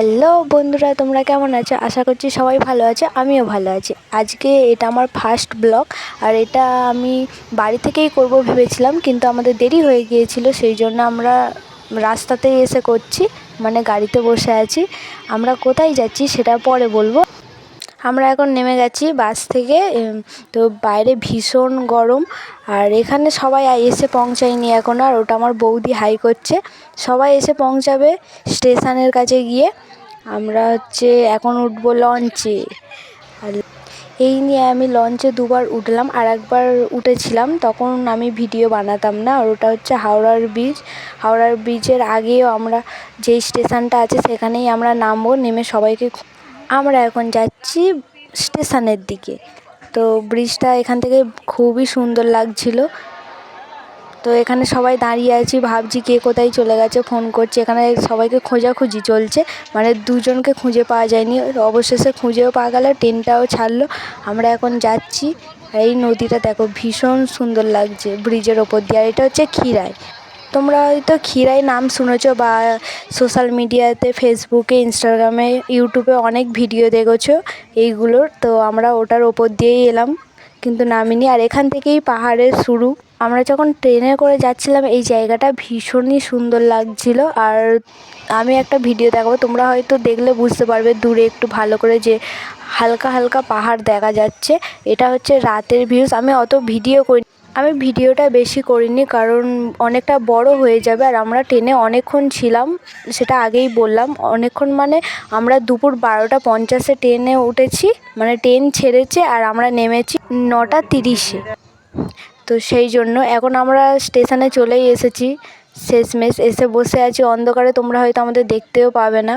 Hello বন্ধুরা, তোমরা কেমন আছো? আশা করছি সবাই ভালো আছে, আমিও ভালো আছি। আজকে এটা আমার ফার্স্ট ব্লগ আর এটা আমি বাড়ি থেকেই করব ভেবেছিলাম, কিন্তু আমাদের দেরি হয়ে গিয়েছিল, সেই জন্য আমরা রাস্তাতেই এসে করছি মানে গাড়িতে বসে আছি। আমরা কোথায় যাচ্ছি সেটা পরে বলব। আমরা এখন নেমে গেছি বাস থেকে তো বাইরে ভীষণ গরম। আর এখানে সবাই এসে পৌঁছায়নি এখন, আর ওটা আমার বৌদি হাই করছে। সবাই এসে পৌঁছাবে স্টেশনের কাছে গিয়ে। আমরা হচ্ছে এখন উঠবো লঞ্চে আর এই নিয়ে আমি লঞ্চে দুবার উঠলাম, আর একবার উঠেছিলাম। তখন আমি ভিডিও বানাতাম না, আর ওটা হচ্ছে হাওড়ার ব্রিজ হাওড়ার ব্রিজের আগেও আমরা যেই স্টেশনটা আছে, সেখানেই আমরা নামবো, নেমে সবাইকে আমরা এখন যাচ্ছি স্টেশনের দিকে। তো ব্রিজটা এখান থেকে খুবই সুন্দর লাগছিল। তো এখানে সবাই দাঁড়িয়ে আছি, ভাবছি কে কোথায় চলে গেছে, ফোন করছে। এখানে সবাইকে খোঁজাখুঁজি চলছে। মানে দুজনকে খুঁজে পাওয়া যায়নি। অবশেষে খুঁজেও পাওয়া গেল, ট্রেনটাও ছাড়লো। আমরা এখন যাচ্ছি। এই নদীটা দেখো ভীষণ সুন্দর লাগছে ব্রিজের ওপর দিয়ে। আর এটা হচ্ছে ক্ষীরাই তোমরা হয়তো ক্ষীরাই নাম শুনেছো বা সোশ্যাল মিডিয়াতে ফেসবুকে ইনস্টাগ্রামে ইউটিউবে অনেক ভিডিও দেখেছ এইগুলোর। তো আমরা ওটার ওপর দিয়েই এলাম, কিন্তু নামিনি। আর এখান থেকেই পাহাড়ের শুরু। আমরা যখন ট্রেনে করে যাচ্ছিলাম, এই জায়গাটা ভীষণই সুন্দর লাগছিল। আর আমি একটা ভিডিও দেখাবো। তোমরা হয়তো দেখলে বুঝতে পারবে দূরে একটু ভালো করে যে হালকা হালকা পাহাড় দেখা যাচ্ছে। এটা হচ্ছে রাতের ভিউস আমি অত ভিডিও করি আমি ভিডিওটা বেশি করিনি, কারণ অনেকটা বড় হয়ে যাবে আর আমরা ট্রেনে অনেকক্ষণ ছিলাম, সেটা আগেই বললাম। অনেকক্ষণ মানে আমরা দুপুর বারোটা পঞ্চাশে ট্রেনে উঠেছি মানে ট্রেন ছেড়েছে আর আমরা নেমেছি নটা তিরিশে। তো সেই জন্য এখন আমরা স্টেশনে চলেই এসেছি, শেষমেশ এসে বসে আছি, অন্ধকারে তোমরা হয়তো আমাদের দেখতেও পাবে না।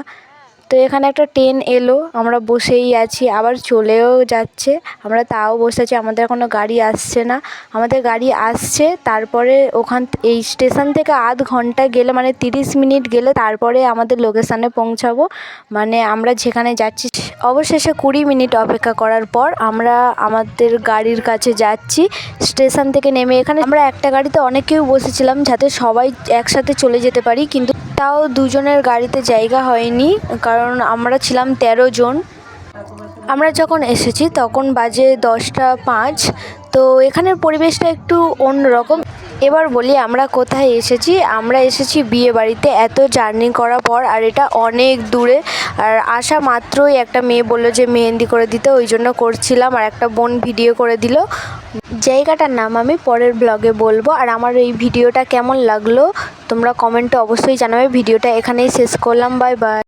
তো এখানে একটা ট্রেন এলো, আমরা বসেই আছি, আবার চলেও যাচ্ছে। আমরা তাও বসে আছি, আমাদের এখনও গাড়ি আসছে না। আমাদের গাড়ি আসছে, তারপরে ওখান এই স্টেশন থেকে আধ ঘণ্টা গেলে মানে তিরিশ মিনিট গেলে তারপরে আমাদের লোকেশানে পৌঁছাবো। মানে আমরা যেখানে যাচ্ছি, অবশেষে কুড়ি মিনিট অপেক্ষা করার পর আমরা আমাদের গাড়ির কাছে যাচ্ছি স্টেশন থেকে নেমে এখানে আমরা একটা গাড়িতে অনেকেই বসেছিলাম, যাতে সবাই একসাথে চলে যেতে পারি, কিন্তু তাও দুজনের গাড়িতে জায়গা হয়নি, কারণ আমরা ছিলাম তেরো জন। আমরা যখন এসেছি তখন বাজে দশটা পাঁচ, তো এখানের পরিবেশটা একটু অন্যরকম। এবার বলি আমরা কোথায় এসেছি। আমরা এসেছি বিয়ে বাড়িতে, এত জার্নি করার পর, আর এটা অনেক দূরে। আর আসা মাত্রই একটা মেয়ে বলল যে মেহেন্দি করে দিতে, ওই জন্য করছিলাম, আর একটা বোন ভিডিও করে দিল। জায়গাটার নাম আমি পরের ব্লগে বলব, আর আমার এই ভিডিওটা কেমন লাগল তোমরা কমেন্টে অবশ্যই জানাবে। ভিডিওটা এখানেই শেষ করলাম। Bye bye